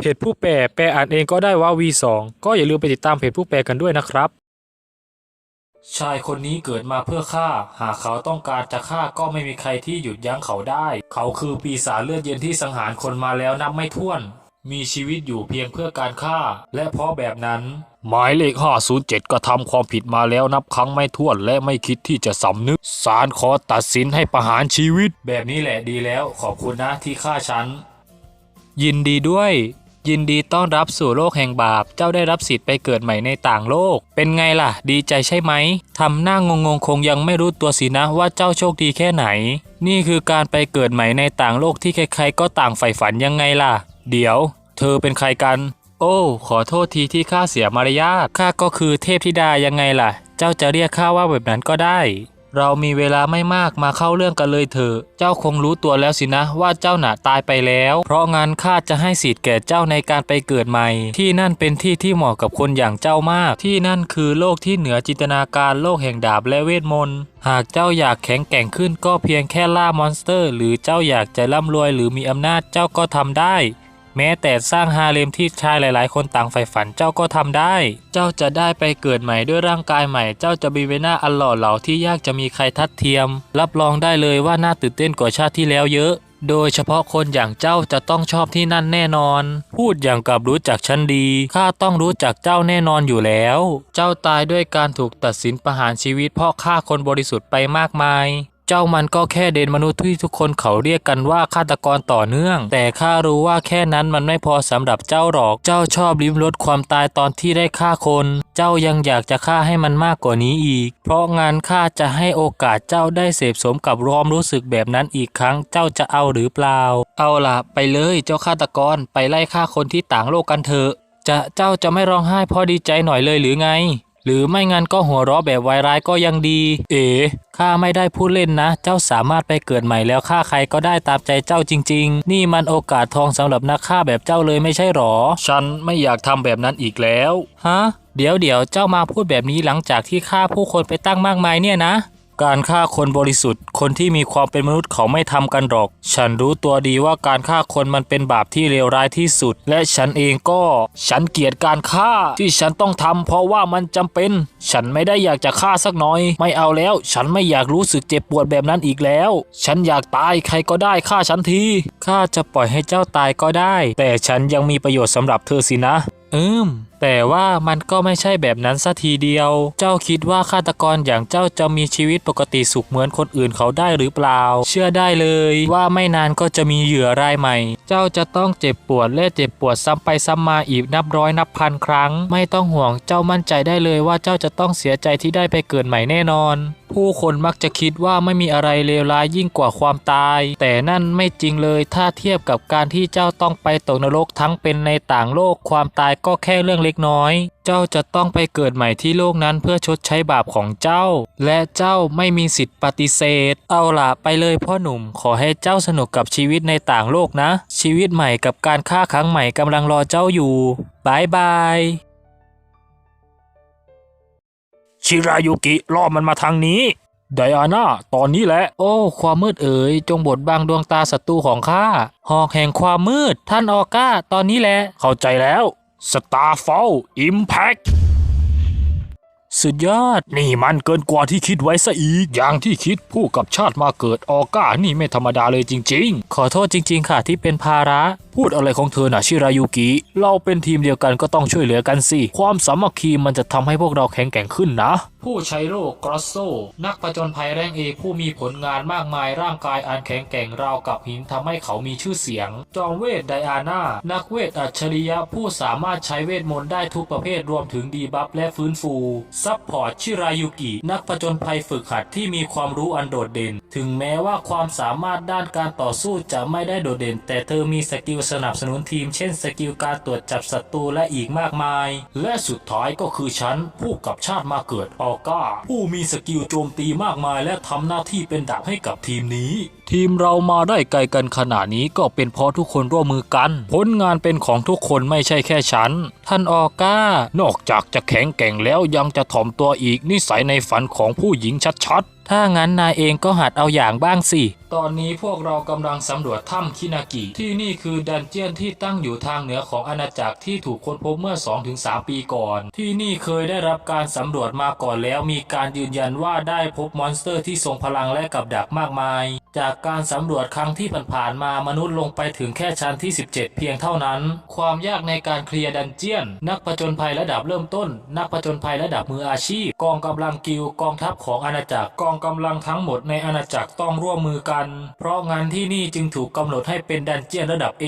เพจผู้แปลแปลอ่านเองก็ได้ว่า V2 ก็อย่าลืมไปติดตามเพจผู้แปลกันด้วยนะครับ ชายคนนี้เกิดมาเพื่อฆ่า หากเขาต้องการจะฆ่าก็ไม่มีใครที่หยุดยั้งเขาได้ เขาคือปีศาจเลือดเย็นที่สังหารคนมาแล้วนับไม่ถ้วน มีชีวิตอยู่เพียงเพื่อการฆ่า และเพราะแบบนั้น หมายเลข 507 กระทำความผิดมาแล้วนับครั้งไม่ถ้วน และไม่คิดที่จะสำนึกศาลขอตัดสินให้ประหารชีวิต แบบนี้แหละดีแล้ว ขอบคุณนะที่ฆ่าฉัน ยินดีด้วย ยินดีต้อนรับสู่โลกแห่งบาป เจ้าได้รับสิทธิ์ไปเกิดใหม่ในต่างโลก เป็นไงล่ะ ดีใจใช่ไหม ทำหน้างงงคงยังไม่รู้ตัวสินะว่าเจ้าโชคดีแค่ไหน นี่คือการไปเกิดใหม่ในต่างโลกที่ใครๆก็ต่างใฝ่ฝันยังไงล่ะ เดี๋ยว เธอเป็นใครกัน โอ้ ขอโทษทีที่ข้าเสียมารยาท ข้าก็คือเทพธิดายังไงล่ะ เจ้าจะเรียกข้าว่าแบบนั้นก็ได้ เรามีเวลาไม่มากมาเข้าเรื่องกันเลยเถอะ เจ้าคงรู้ตัวแล้วสินะว่าเจ้าหน่ะตายไปแล้ว เพราะงั้นข้าจะให้สิทธิ์แก่เจ้าในการไปเกิดใหม่ ที่นั่นเป็นที่ที่เหมาะกับคนอย่างเจ้ามาก ที่นั่นคือโลกที่เหนือจินตนาการโลกแห่งดาบและเวทมนต์ หากเจ้าอยากแข็งแกร่งขึ้นก็เพียงแค่ล่ามอนสเตอร์ หรือเจ้าอยากจะร่ำรวยหรือมีอำนาจเจ้าก็ทำได้ แม้แต่สร้างฮาเลมที่ชายหลาย ๆ คนต่างใฝ่ฝันเจ้าก็ทำได้ เจ้าจะได้ไปเกิดใหม่ด้วยร่างกายใหม่ เจ้าจะมีใบหน้าอันหล่อเหลาที่ยากจะมีใครทัดเทียม รับรองได้เลยว่าน่าตื่นเต้นกว่าชาติที่แล้วเยอะ โดยเฉพาะคนอย่างเจ้าจะต้องชอบที่นั่นแน่นอน พูดอย่างกับรู้จักฉันดี ข้าต้องรู้จักเจ้าแน่นอนอยู่แล้ว เจ้าตายด้วยการถูกตัดสินประหารชีวิตเพราะฆ่าคนบริสุทธิ์ไปมากมาย เจ้ามันก็แค่เดนมนุษย์ที่ทุกคนเขาเรียกกันว่าฆาตกรต่อเนื่อง แต่ข้ารู้ว่าแค่นั้นมันไม่พอสำหรับเจ้าหรอก เจ้าชอบลิ้มรสความตายตอนที่ได้ฆ่าคน เจ้ายังอยากจะฆ่าให้มันมากกว่านี้อีก เพราะงานข้าจะให้โอกาสเจ้าได้เสพสมกับความรู้สึกแบบนั้นอีกครั้ง เจ้าจะเอาหรือเปล่า เอาล่ะ ไปเลยเจ้าฆาตกรไปไล่ฆ่าคนที่ต่างโลกกันเถอะ จะเจ้าจะไม่ร้องไห้เพอดีใจหน่อยเลยหรือไง หรือไม่งั้นก็หัวเราะแบบวายร้ายก็ยังดี เอ๋ข้าไม่ได้พูดเล่นนะ เจ้าสามารถไปเกิดใหม่แล้วฆ่าใครก็ได้ตามใจเจ้าจริง ๆ นี่มันโอกาสทองสำหรับนักฆ่าแบบเจ้าเลยไม่ใช่หรอ ฉันไม่อยากทำแบบนั้นอีกแล้ว ฮะ เดี๋ยวเดี๋ยวเจ้ามาพูดแบบนี้หลังจากที่ฆ่าผู้คนไปตั้งมากมายเนี่ยนะ การฆ่าคนบริสุทธิ์ คนที่มีความเป็นมนุษย์เขาไม่ทำกันหรอก ฉันรู้ตัวดีว่าการฆ่าคนมันเป็นบาปที่เลวร้ายที่สุด และฉันเองก็ ฉันเกลียดการฆ่าที่ฉันต้องทำเพราะว่ามันจำเป็น ฉันไม่ได้อยากจะฆ่าสักหน่อย ไม่เอาแล้ว ฉันไม่อยากรู้สึกเจ็บปวดแบบนั้นอีกแล้ว ฉันอยากตายใครก็ได้ฆ่าฉันทีข้าจะปล่อยให้เจ้าตายก็ได้ แต่ฉันยังมีประโยชน์สำหรับเธอสินะ อืม แต่ว่ามันก็ไม่ใช่แบบนั้นซะทีเดียว เจ้าคิดว่าฆาตกรอย่างเจ้าจะมีชีวิตปกติสุขเหมือนคนอื่นเขาได้หรือเปล่า เชื่อได้เลยว่าไม่นานก็จะมีเหยื่อรายใหม่ เจ้าจะต้องเจ็บปวดและเจ็บปวดซ้ำไปซ้ำมาอีกนับร้อยนับพันครั้ง ไม่ต้องห่วงเจ้ามั่นใจได้เลยว่าเจ้าจะต้องเสียใจที่ได้ไปเกิดใหม่แน่นอน ผู้คนมักจะคิดว่าไม่มีอะไรเลวร้ายยิ่งกว่าความตาย แต่นั่นไม่จริงเลยถ้าเทียบกับการที่เจ้าต้องไปตกนรกทั้งเป็นในต่างโลกความตายก็แค่เรื่องเล็กน้อย เจ้าจะต้องไปเกิดใหม่ที่โลกนั้นเพื่อชดใช้บาปของเจ้า และเจ้าไม่มีสิทธิ์ปฏิเสธ เอาล่ะไปเลยพ่อหนุ่ม ขอให้เจ้าสนุกกับชีวิตในต่างโลกนะ ชีวิตใหม่กับการฆ่าครั้งใหม่กำลังรอเจ้าอยู่บายบายชิรายุกิล่อมันมาทางนี้ไดอาน่าตอนนี้แหละ โอ้ ความมืดเอ๋ย จงบดบังดวงตาศัตรูของข้า หอกแห่งความมืด ท่านออก้า ตอนนี้แหละ เข้าใจแล้ว Starfall Impact สุดยอด นี่มันเกินกว่าที่คิดไว้ซะอีก อย่างที่คิดผู้กับชาติมาเกิดออก้านี่ไม่ธรรมดาเลยจริง ๆ ขอโทษจริง ๆ ค่ะที่เป็นภาระพูดอะไรของเธอน่ะชิรายุกิ เราเป็นทีมเดียวกันก็ต้องช่วยเหลือกันสิ ความสามัคคีมันจะทำให้พวกเราแข็งแกร่งขึ้นนะ ผู้ใช้โลกกรอสโซ นักผจญภัยแรงเอกผู้มีผลงานมากมายร่างกายอันแข็งแกร่งราวกับหินทำให้เขามีชื่อเสียง จอมเวทไดอาน่า นักเวทอัจฉริยะผู้สามารถใช้เวทมนต์ได้ทุกประเภทรวมถึงดีบัฟและฟื้นฟู ซัพพอร์ตชิรายุกิ นักผจญภัยฝึกหัดที่มีความรู้อันโดดเด่น ถึงแม้ว่าความสามารถด้านการต่อสู้จะไม่ได้โดดเด่น แต่เธอมีสกิลสนับสนุนทีมเช่นสกิลการตรวจจับศัตรูและอีกมากมาย และสุดท้ายก็คือฉัน ผู้กับชาติมาเกิดออก้า ผู้มีสกิลโจมตีมากมาย และทำหน้าที่เป็นดาบให้กับทีมนี้ ทีมเรามาได้ไกลกันขนาดนี้ก็เป็นเพราะทุกคนร่วมมือกัน ผลงานเป็นของทุกคนไม่ใช่แค่ฉัน ท่านออก้า นอกจากจะแข็งแกร่งแล้วยังจะถ่อมตัวอีกนิสัยในฝันของผู้หญิงชัดๆ ถ้างั้นนายเองก็หัดเอาอย่างบ้างสิ ตอนนี้พวกเรากำลังสำรวจถ้ำคินากิที่นี่คือดันเจียนที่ตั้งอยู่ทางเหนือของอาณาจักรที่ถูกค้นพบเมื่อ 2-3 ปีก่อน ที่นี่เคยได้รับการสำรวจมาก่อนแล้วมีการยืนยันว่าได้พบมอนสเตอร์ที่ทรงพลังและกับดักมากมาย จากการสำรวจครั้งที่ผ่านๆมามนุษย์ลงไปถึงแค่ชั้นที่ 17 เพียงเท่านั้น ความยากในการเคลียร์ดันเจียน นักผจญภัยระดับเริ่มต้น นักผจญภัยระดับมืออาชีพ กองกำลังกิลกองทัพของอาณาจักรกองกำลังทั้งหมดในอาณาจักรต้องร่วมมือกัน เพราะงานที่นี่จึงถูกกำหนดให้เป็นดันเจียนระดับ A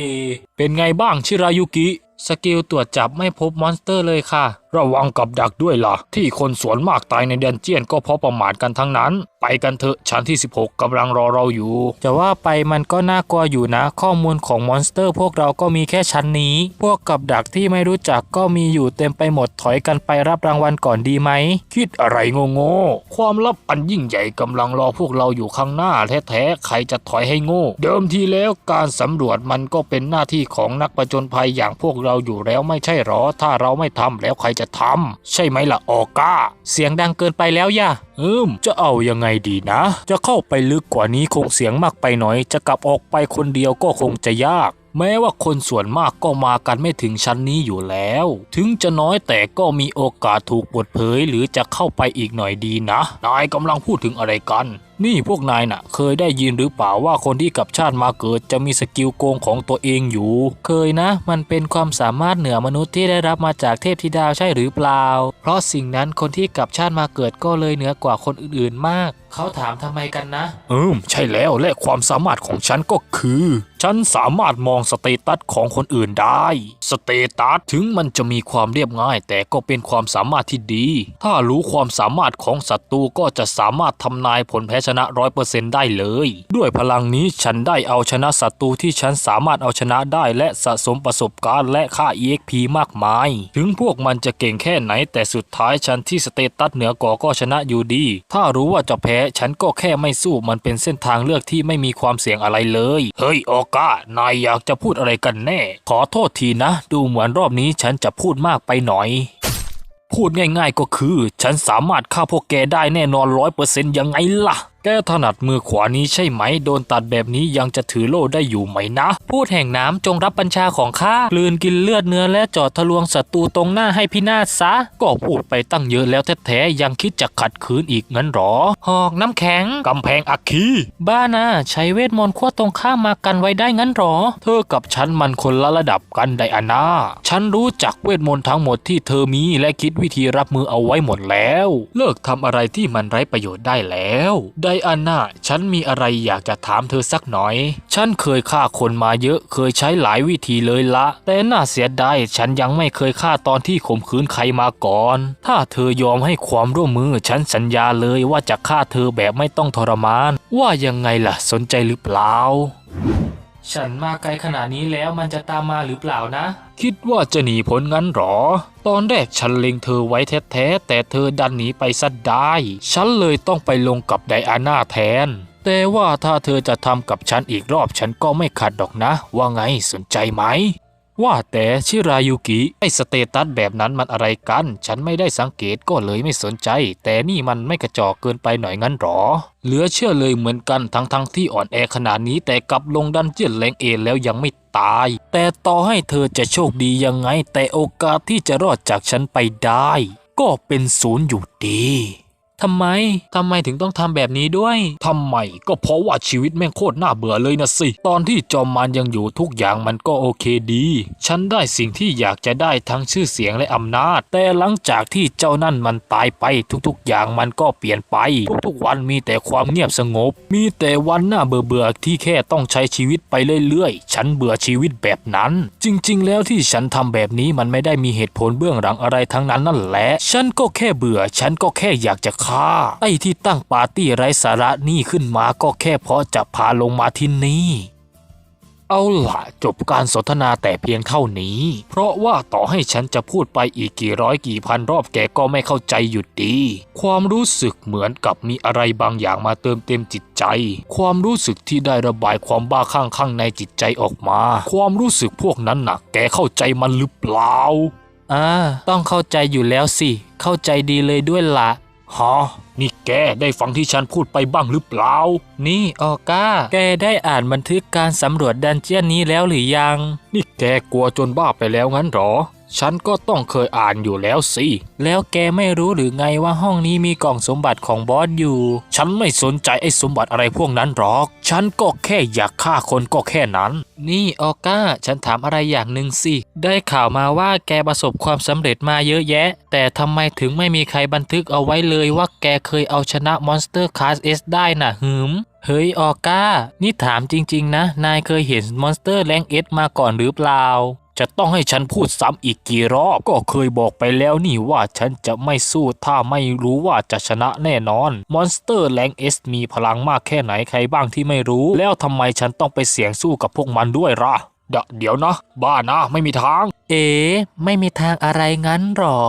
เป็นไงบ้างชิรายุกิ สกิลตรวจจับไม่พบมอนสเตอร์เลยค่ะ ระวังกับดักด้วยล่ะ ที่คนส่วนมากตายในเดนเจียนก็เพราะประมาทกันทั้งนั้น ไปกันเถอะชั้นที่ 16กำลังรอเราอยู่ จะว่าไปมันก็น่ากลัวอยู่นะ ข้อมูลของมอนสเตอร์พวกเราก็มีแค่ชั้นนี้ พวกกับดักที่ไม่รู้จักก็มีอยู่เต็มไปหมดถอยกันไปรับรางวัลก่อนดีไหม คิดอะไรโง่ๆความลับอันยิ่งใหญ่กำลังรอพวกเราอยู่ข้างหน้าแท้ๆใครจะถอยให้โง่ เดิมทีแล้วการสำรวจมันก็เป็นหน้าที่ของนักประจนภัยอย่างพวกเราอยู่แล้วไม่ใช่หรอ ถ้าเราไม่ทำแล้วใครจะะทำใช่ไหมล่ะออก้า เสียงดังเกินไปแล้วย่าอืม จะเอายังไงดีนะ จะเข้าไปลึกกว่านี้คงเสียงมากไปหน่อย จะกลับออกไปคนเดียวก็คงจะยาก แม้ว่าคนส่วนมากก็มากันไม่ถึงชั้นนี้อยู่แล้ว ถึงจะน้อยแต่ก็มีโอกาสถูกเปิดเผย หรือจะเข้าไปอีกหน่อยดีนะ นายกำลังพูดถึงอะไรกัน นี่พวกนายน่ะ เคยได้ยินหรือเปล่าว่าคนที่กลับชาติมาเกิดจะมีสกิลโกงของตัวเองอยู่ เคยนะ มันเป็นความสามารถเหนือมนุษย์ที่ได้รับมาจากเทพธิดาใช่หรือเปล่า เพราะสิ่งนั้นคนที่กลับชาติมาเกิดก็เลยเหนือกว่าคนอื่นๆมาก เขาถามทำไมกันนะ อืม ใช่แล้วและความสามารถของฉันก็คือ ฉันสามารถมองสเตตัสของคนอื่นได้ สเตตัสถึงมันจะมีความเรียบง่าย แต่ก็เป็นความสามารถที่ดี ถ้ารู้ความสามารถของศัตรูก็จะสามารถทำนายผลแพ้ชนะร้อยเปอร์เซ็นต์ได้เลย ด้วยพลังนี้ฉันได้เอาชนะศัตรูที่ฉันสามารถเอาชนะได้และสะสมประสบการณ์และค่า EXP มากมาย ถึงพวกมันจะเก่งแค่ไหนแต่สุดท้ายฉันที่สเตตัสเหนือกว่าก็ชนะอยู่ดี ถ้ารู้ว่าจะแพ้ฉันก็แค่ไม่สู้มันเป็นเส้นทางเลือกที่ไม่มีความเสี่ยงอะไรเลย เฮ้ยออก้านายอยากจะพูดอะไรกันแน่ ขอโทษทีนะ ดูเหมือนรอบนี้ฉันจะพูดมากไปหน่อย พูดง่ายๆก็คือ ฉันสามารถฆ่าพวกแกได้แน่นอนร้อยเปอร์เซ็นต์ยังไงล่ะ แกถนัดมือขวานี้ใช่ไหม โดนตัดแบบนี้ยังจะถือโล่ได้อยู่ไหมนะ พูดแห่งน้ำจงรับบัญชาของข้ากลืนกินเลือดเนื้อและจอดทะลวงศัตรูตรงหน้าให้พินาศซะ ก็พูดไปตั้งเยอะแล้วแท้ๆยังคิดจะขัดขืนอีกงั้นหรอ หอกน้ำแข็งกำแพงอัคคีบ้านะใช้เวทมนต์ขั้วตรงข้ามมากันไว้ได้งั้นหรอ เธอกับฉันมันคนละระดับกันไดอาน่าฉันรู้จักเวทมนต์ทั้งหมดที่เธอมีและคิดวิธีรับมือเอาไว้หมดแล้ว เลิกทำอะไรที่มันไร้ประโยชน์ได้แล้วไดอาน่าฉันมีอะไรอยากจะถามเธอสักหน่อย ฉันเคยฆ่าคนมาเยอะ เคยใช้หลายวิธีเลยละ แต่น่าเสียดายฉันยังไม่เคยฆ่าตอนที่ข่มขืนใครมาก่อน ถ้าเธอยอมให้ความร่วมมือ ฉันสัญญาเลยว่าจะฆ่าเธอแบบไม่ต้องทรมาน ว่ายังไงล่ะ สนใจหรือเปล่า ฉันมาไกลขนาดนี้แล้วมันจะตามมาหรือเปล่านะ คิดว่าจะหนีพ้นงั้นหรอ ตอนแรกฉันเล็งเธอไว้แท้ๆแต่เธอดันหนีไปซะได้ ฉันเลยต้องไปลงกับไดอาน่าแทน แต่ว่าถ้าเธอจะทำกับฉันอีกรอบฉันก็ไม่ขัดดอกนะ ว่าไงสนใจไหม ว่าแต่ชิรายุกิไอสเตตัสแบบนั้นมันอะไรกัน ฉันไม่ได้สังเกตก็เลยไม่สนใจ แต่นี่มันไม่กระจอกเกินไปหน่อยงั้นหรอ เหลือเชื่อเลยเหมือนกันทั้งทั้งๆที่อ่อนแอขนาดนี้แต่กลับลงดันเจียนแรงเอแล้วยังไม่ตาย แต่ต่อให้เธอจะโชคดียังไง แต่โอกาสที่จะรอดจากฉันไปได้ ก็เป็นศูนย์อยู่ดี ทำไม ทำไมถึงต้องทำแบบนี้ด้วย ทำไมก็เพราะว่าชีวิตแม่งโคตรน่าเบื่อเลยนะสิ ตอนที่จอมมารยังอยู่ทุกอย่างมันก็โอเคดี ฉันได้สิ่งที่อยากจะได้ทั้งชื่อเสียงและอำนาจ แต่หลังจากที่เจ้านั่นมันตายไปทุกๆ อย่างมันก็เปลี่ยนไป ทุกๆ วันมีแต่ความเงียบสงบ มีแต่วันน่าเบื่อเบื่อๆที่แค่ต้องใช้ชีวิตไปเรื่อยๆ ฉันเบื่อชีวิตแบบนั้น จริง ๆ แล้วที่ฉันทำแบบนี้มันไม่ได้มีเหตุผลเบื้องหลังอะไรทั้งนั้นนั่นแหละ ฉันก็แค่เบื่อ ฉันก็แค่อยากจะฆ่าไอ้ที่ตั้งปาร์ตี้ไร้สาระนี่ขึ้นมาก็แค่เพราะจะพาลงมาที่นี่ เอาล่ะจบการสนทนาแต่เพียงเท่านี้ เพราะว่าต่อให้ฉันจะพูดไปอีกกี่ร้อยกี่พันรอบแกก็ไม่เข้าใจหยุดดี ความรู้สึกเหมือนกับมีอะไรบางอย่างมาเติมเต็มจิตใจ ความรู้สึกที่ได้ระบายความบ้าคลั่งข้างในจิตใจออกมา ความรู้สึกพวกนั้นหนักแกเข้าใจมันหรือเปล่าอ่าต้องเข้าใจอยู่แล้วสิ เข้าใจดีเลยด้วยละ ฮะนี่แกได้ฟังที่ฉันพูดไปบ้างหรือเปล่า นี่ออก้า แกได้อ่านบันทึกการสำรวจดันเจียนนี้แล้วหรือยัง นี่แกกลัวจนบ้าไปแล้วงั้นหรอ ฉันก็ต้องเคยอ่านอยู่แล้วสิ แล้วแกไม่รู้หรือไงว่าห้องนี้มีกล่องสมบัติของบอสอยู่ ฉันไม่สนใจไอ้สมบัติอะไรพวกนั้นหรอก ฉันก็แค่อยากฆ่าคนก็แค่นั้น นี่ออก้า ฉันถามอะไรอย่างหนึ่งสิ ได้ข่าวมาว่าแกประสบความสำเร็จมาเยอะแยะ แต่ทำไมถึงไม่มีใครบันทึกเอาไว้เลยว่าแกเคยเอาชนะมอนสเตอร์คลาสเอสได้น่ะหืมเฮ้ยออก้า นี่ถามจริง ๆ นะ นายเคยเห็นมอนสเตอร์แรงเอสมาก่อนหรือเปล่า จะต้องให้ฉันพูดซ้ำอีกกี่รอบก็เคยบอกไปแล้วนี่ว่าฉันจะไม่สู้ถ้าไม่รู้ว่าจะชนะแน่นอน มอนสเตอร์แรงเอสมีพลังมากแค่ไหนใครบ้างที่ไม่รู้ แล้วทำไมฉันต้องไปเสี่ยงสู้กับพวกมันด้วยล่ะเดยวเดี๋ยวนะ บ้านะ ไม่มีทาง เอ๋ไม่มีทางอะไรงั้นหรอ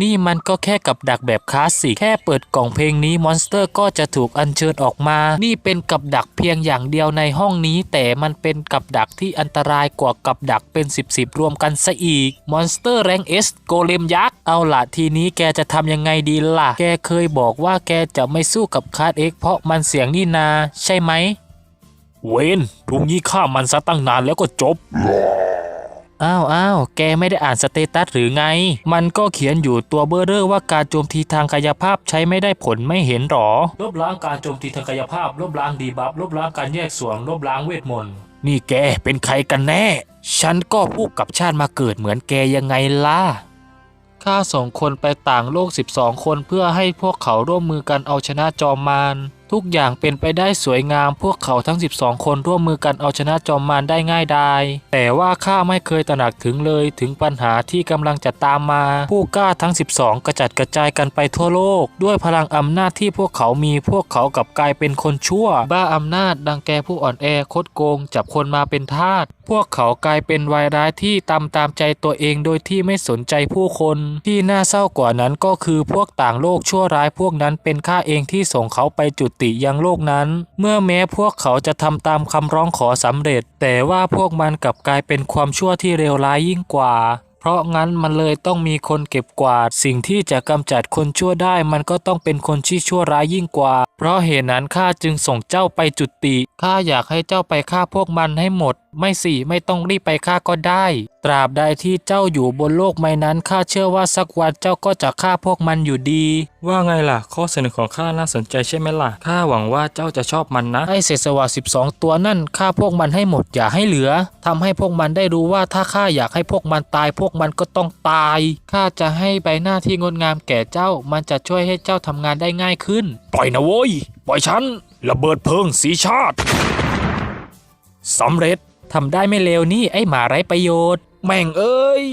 นี่มันก็แค่กับดักแบบคลาสสิก แค่เปิดกล่องเพลงนี้มอนสเตอร์ก็จะถูกอัญเชิญออกมา นี่เป็นกับดักเพียงอย่างเดียวในห้องนี้ แต่มันเป็นกับดักที่อันตรายกว่ากับดักเป็น 10บสรวมกันซะอีกมอนสเตอร์แรงเอสโกเลมยักษ์ เอาละทีนี้แกจะทำยังไงดีล่ะ แกเคยบอกว่าแกจะไม่สู้กับคาร์ดเอ็กเพราะมันเสียงนี่นา ใช่ไหม เวนพรุ่งนี้ฆ่ามันซะตั้งนานแล้วก็จบ อ้าวอ้าวแกไม่ได้อ่านสเตตัสหรือไง มันก็เขียนอยู่ตัวเบอร์เรอร์ว่าการโจมตีทางกายภาพใช้ไม่ได้ผลไม่เห็นหรอ ลบล้างการโจมตีทางกายภาพ ลบล้างดีบัฟ ลบล้างการแยกส่วน ลบล้างเวทมนต์ นี่แกเป็นใครกันแน่ ฉันก็ผู้กับชาติมาเกิดเหมือนแกยังไงล่ะ ข้าส่งคนไปต่างโลก 12 คนเพื่อให้พวกเขาร่วมมือกันเอาชนะจอมมาร ทุกอย่างเป็นไปได้สวยงามพวกเขาทั้ง 12 คนร่วมมือกันเอาชนะจอมมารได้ง่ายดายแต่ว่าข้าไม่เคยตระหนักถึงเลยถึงปัญหาที่กำลังจะตามมา ผู้กล้าทั้ง 12 กระจัดกระจายกันไปทั่วโลก ด้วยพลังอำนาจที่พวกเขามีพวกเขากลับกลายเป็นคนชั่ว บ้าอำนาจดังแกผู้อ่อนแอคดโกง จับคนมาเป็นทาสพวกเขากลายเป็นวายร้ายที่ตามตามใจตัวเองโดยที่ไม่สนใจผู้คน ที่น่าเศร้ากว่านั้นก็คือพวกต่างโลกชั่วร้ายพวกนั้นเป็นข้าเองที่ส่งเขาไปจุดติยังโลกนั้น เมื่อแม้พวกเขาจะทำตามคำร้องขอสำเร็จ แต่ว่าพวกมันกลับกลายเป็นความชั่วที่เลวร้ายยิ่งกว่าเพราะงั้นมันเลยต้องมีคนเก็บกวาด สิ่งที่จะกำจัดคนชั่วได้มันก็ต้องเป็นคนที่ชั่วร้ายยิ่งกว่า เพราะเหตุนั้นข้าจึงส่งเจ้าไปจุติข้าอยากให้เจ้าไปฆ่าพวกมันให้หมด ไม่สิไม่ต้องรีบไปฆ่าก็ได้ ตราบใดที่เจ้าอยู่บนโลกใบนั้นข้าเชื่อว่าสักวันเจ้าก็จะฆ่าพวกมันอยู่ดี ว่าไงล่ะ ข้อเสนอของข้าน่าสนใจใช่ไหมล่ะข้าหวังว่าเจ้าจะชอบมันนะไอเศษสวะ12 ตัวนั่นฆ่าพวกมันให้หมดอย่าให้เหลือทำให้พวกมันได้รู้ว่าถ้าข้าอยากให้พวกมันตาย พวกมันก็ต้องตายข้าจะให้ใบหน้าที่งดงามแก่เจ้า มันจะช่วยให้เจ้าทำงานได้ง่ายขึ้นปล่อยนะโว้ย ปล่อยฉัน ระเบิดเพลิงสีชาติสำเร็จทำได้ไม่เลวนี่ไอ้หมาไร้ประโยชน์ แม่งเอ้ย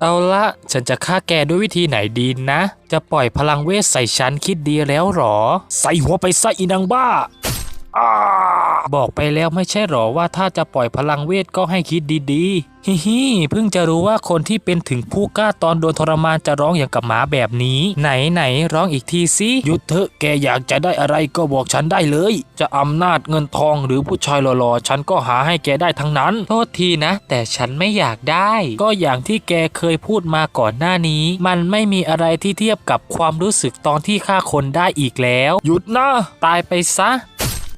เอาละฉันจะฆ่าแกด้วยวิธีไหนดีนะ จะปล่อยพลังเวทใส่ฉันคิดดีแล้วหรอ ใส่หัวไปซะอีนางบ้าอ้า บอกไปแล้วไม่ใช่หรอว่าถ้าจะปล่อยพลังเวทก็ให้คิดดีๆ ฮิฮิเพิ่งจะรู้ว่าคนที่เป็นถึงผู้กล้าตอนโดนทรมานจะร้องอย่างกับหมาแบบนี้ ไหนไหนร้องอีกทีสิหยุดเถอะแกอยากจะได้อะไรก็บอกฉันได้เลย จะอำนาจเงินทองหรือผู้ชายหล่อๆ ฉันก็หาให้แกได้ทั้งนั้น โทษทีนะ แต่ฉันไม่อยากได้ ก็อย่างที่แกเคยพูดมาก่อนหน้านี้ มันไม่มีอะไรที่เทียบกับความรู้สึกตอนที่ฆ่าคนได้อีกแล้ว หยุดนะตายไปซะ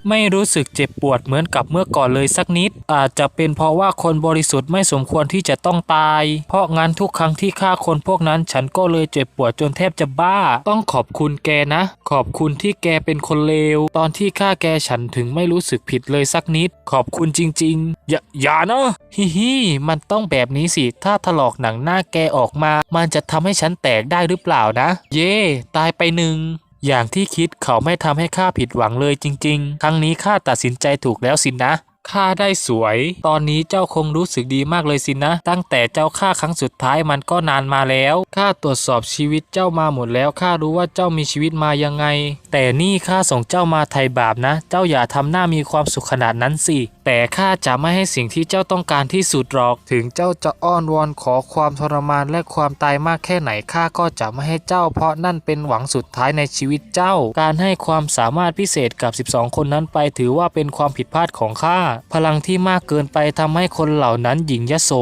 ไม่รู้สึกเจ็บปวดเหมือนกับเมื่อก่อนเลยสักนิด อาจจะเป็นเพราะว่าคนบริสุทธิ์ไม่สมควรที่จะต้องตาย เพราะงั้นทุกครั้งที่ฆ่าคนพวกนั้นฉันก็เลยเจ็บปวดจนแทบจะบ้า ต้องขอบคุณแกนะ ขอบคุณที่แกเป็นคนเลว ตอนที่ฆ่าแกฉันถึงไม่รู้สึกผิดเลยสักนิด ขอบคุณจริง ๆ อย่าอย่านะฮิฮิมันต้องแบบนี้สิ ถ้าถลอกหนังหน้าแกออกมา มันจะทำให้ฉันแตกได้หรือเปล่านะ เย่ตายไปหนึ่ง อย่างที่คิดเขาไม่ทำให้ข้าผิดหวังเลยจริง ๆ ครั้งนี้ข้าตัดสินใจถูกแล้วสินนะข้าได้สวย ตอนนี้เจ้าคงรู้สึกดีมากเลยสินะ ตั้งแต่เจ้าฆ่าครั้งสุดท้ายมันก็นานมาแล้ว ข้าตรวจสอบชีวิตเจ้ามาหมดแล้ว ข้ารู้ว่าเจ้ามีชีวิตมายังไง แต่นี่ข้าส่งเจ้ามาไถ่บาปนะ เจ้าอย่าทำหน้ามีความสุขขนาดนั้นสิแต่ข้าจะไม่ให้สิ่งที่เจ้าต้องการที่สุดหรอก ถึงเจ้าจะอ้อนวอนขอความทรมานและความตายมากแค่ไหนข้าก็จะไม่ให้เจ้า เพราะนั่นเป็นหวังสุดท้ายในชีวิตเจ้า การให้ความสามารถพิเศษกับ 12 คนนั้นไปถือว่าเป็นความผิดพลาดของข้า พลังที่มากเกินไปทำให้คนเหล่านั้นหญิงยโส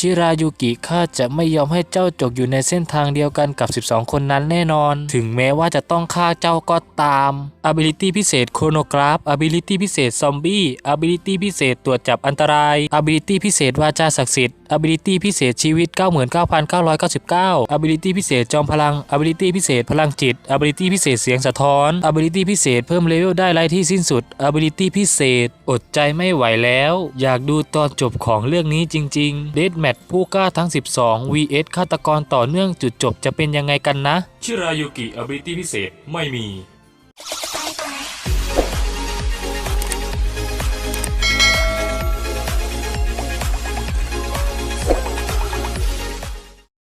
ชิรายุกิข้าจะไม่ยอมให้เจ้าจกอยู่ในเส้นทางเดียวกันกับ 12 คนนั้นแน่นอน ถึงแม้ว่าจะต้องฆ่าเจ้าก็ตาม ability พิเศษโครโนกราฟ ability พิเศษซอมบี้ ability พิิเศษตรวจจับอันตราย ability พิเศษวาจาศักดิ์สิทธิ์ ability พิเศษชีวิต 99,999 ability พิเศษจอมพลัง ability พิเศษพลังจิต ability พิเศษเสียงสะท้อน ability พิเศษเพิ่มเลเวลได้ไร้ที่สิ้นสุด ability พิเศษ อดใจไม่ไหวแล้ว อยากดูตอนจบของเรื่องนี้จริงๆ Death Match ผู้กล้าทั้ง 12 vs ฆาตกรต่อเนื่องจุดจบจะเป็นยังไงกันนะ ชิรายุกิ ability พิเศษไม่มี